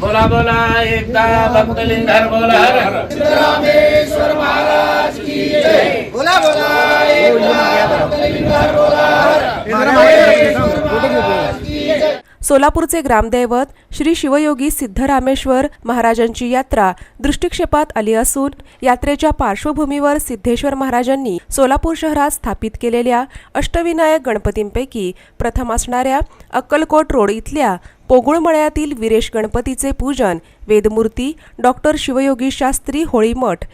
बोला बोला एकदा भक्तलिंगार बोला हर हर सोलापूरचे ग्रामदैवत श्री शिवयोगी सिद्धरामेश्वर महाराजांची यात्रा दृष्टिक्षेपात आली असून यात्रेच्या पार्श्वभूमीवर सिद्धेश्वर महाराजांनी सोलापूर शहरात स्थापित केलेल्या अष्टविनायक गणपतींपैकी प्रथम असणाऱ्या अक्कलकोट रोड इथल्या पोगुळमळ्यातील विरेश गणपतीचे पूजन वेदमूर्ती डॉक्टर शिवयोगी शास्त्री होळीमठ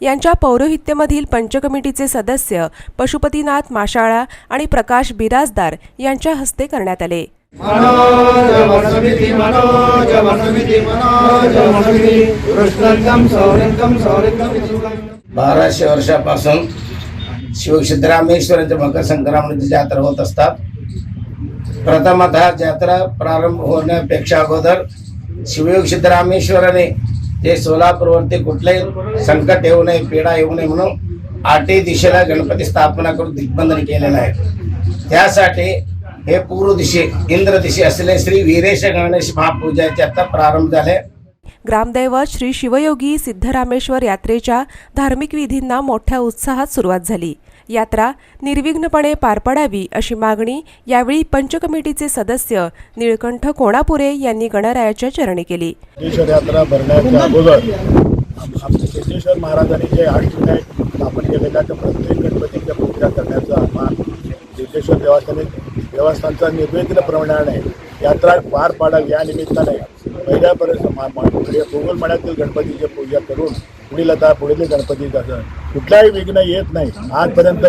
यांच्या पौरोहित्यमधील पंचकमिटीचे सदस्य पशुपतीनाथ माशाळा आणि प्रकाश बिराजदार यांच्या हस्ते करण्यात आले. मनोजवसमिति मनोज वसमिति कृष्णंगम सौरंगम सौरंगम बाराशे वर्षापासून शिव मकर संक्रांतीची जात्रा होत असतात. प्रथमतः जत्रा प्रारंभ होण्यापेक्षा अगोदर शिवयोग सिद्धरामेश्वराने ते सोलापूरवरती कुठलेही संकट येऊ नये पीडा येऊ नये म्हणून आठही दिशेला गणपती स्थापना करून दिग्बंधन केलेलं आहे. त्यासाठी हे पूर्व दिशे इंद्र दिशे असलेले श्री वीरेश गणेश महापूजाचे आता प्रारंभ झाले. ग्रामदैवत श्री शिवयोगी सिद्धरामेश्वर यात्रेच्या धार्मिक विधींना मोठ्या उत्साहात सुरुवात झाली. यात्रा निर्विघ्नपणे पार पडावी अशी मागणी यावेळी पंचकमिटीचे सदस्य निळकंठ कोणापुरे यांनी गणरायाच्या चरणी केली. यात्रा भरण्याच्या अगोदर आमचे सिद्धेश्वर महाराजांनी जे अष्टविनायक स्थापन केलेल्या त्या प्रत्येक गणपतीच्या पूजा करण्याचं आम्हाला सिद्धेश्वर देवस्थानी देवस्थानचा आहे. यात्रा पार पाडावी या निमित्ताने पहिल्यापर्यंत भूगोल म्हणजे मण्यातील गणपतीची पूजा करून पुढील आता पुढील गणपती कसं कुठलाही विघ्न येत नाही. आजपर्यंत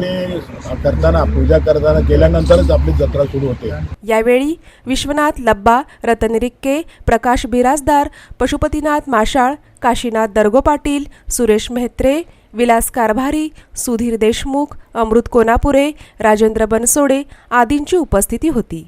करताना पूजा करताना केल्यानंतरच आपली जत्रा सुरू होते. यावेळी विश्वनाथ लब्बा रतन रिक्के प्रकाश बिराजदार पशुपतीनाथ माशाळ काशीनाथ दर्गो पाटील सुरेश मेहत्रे विलास कारभारी सुधीर देशमुख अमृत कोनापुरे राजेंद्र बनसोडे आदींची उपस्थिती होती.